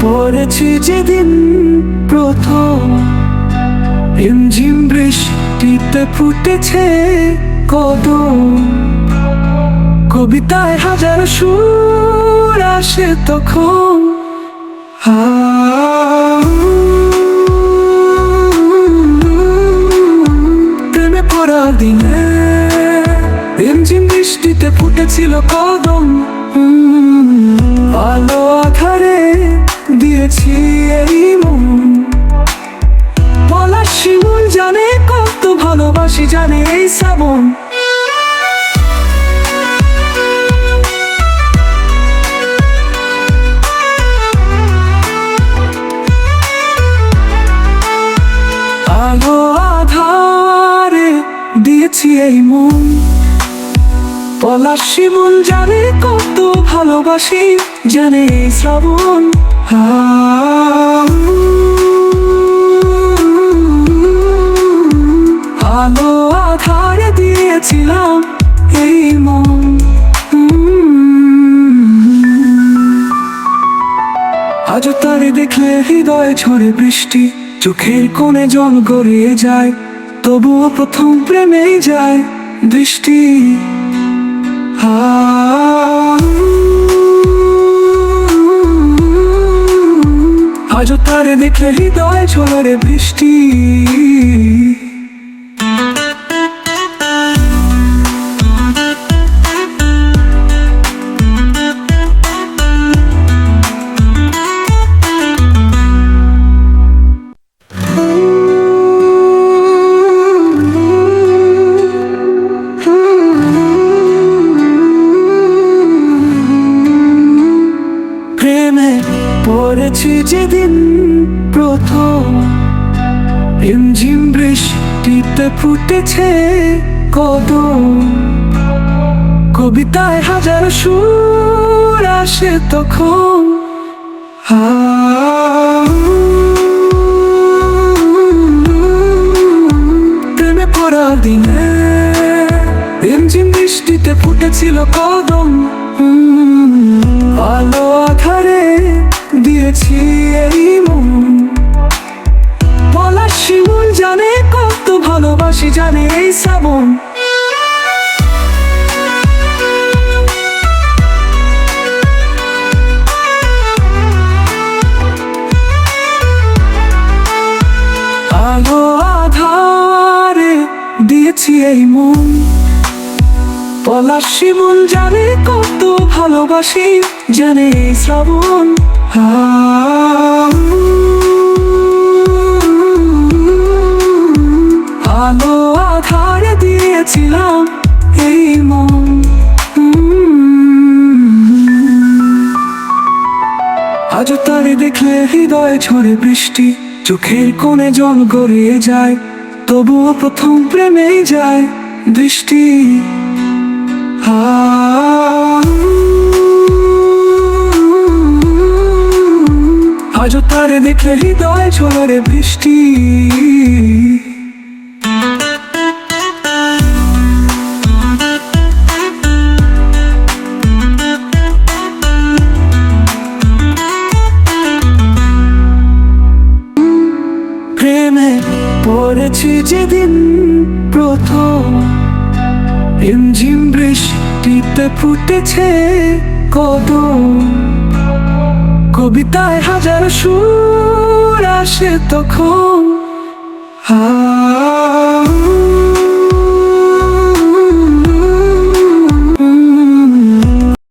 পড়েছি যেদিন প্রথম রিমঝিম বৃষ্টিতে ফুটেছে কদম। কবিতায় হাজার সুর আসে তখন। আ, পড়া দিনে রিমঝিম বৃষ্টিতে ফুটেছিল কদম। আলো আধারে দিয়েছি এই মন। পলাশ শিমুল জানে কত ভালোবাসি, জানে এই শ্রাবণ। এই মন, পলাশ শিমুল জানে কত ভালোবাসি, জানে শ্রাবণ। আলো আধারে দিয়েছিলাম এই মন। আজ তারে দেখলে হৃদয়ে ঝরে বৃষ্টি, চোখের কোণে জল গড়িয়ে যায়। তবুও প্রথম প্রেমেই যায় দৃষ্টি। আজ তারে দেখে হৃদয় ঝোলারে বৃষ্টি। পড়েছি যেদিন প্রথম। রিমঝিম বৃষ্টিতে ফুটেছে কদম। কবিতায় হাজার সুর আসে তখন। প্রেমে পড়া দিনে রিমঝিম বৃষ্টিতে ফুটেছিল কদম। আলো আধারে দিয়েছি এই মন। পলাশ শিমুল জানে কত ভালোবাসি, জানে এই শ্রাবণ। আলো আধারে দিয়েছি এই মন। পলাশ শিমুল জানে কত ভালোবাসি, জানে শ্রাবণ। আলো আধারে দিয়েছিলাম এই মন। আজ তারে দেখলে হৃদয়ে ঝরে বৃষ্টি চোখের কোণে জল গড়িয়ে যায় তবুও প্রথম প্রেমেই যায় দৃষ্টি। আ, আজ তারে দেখলে হৃদয় ঝরে বৃষ্টি। প্রেমে পড়েছি যেদিন প্রথম রিমঝিম বৃষ্টিতে ফুটেছে কদম। কবিতায় হাজার সুর আসে তখন। আ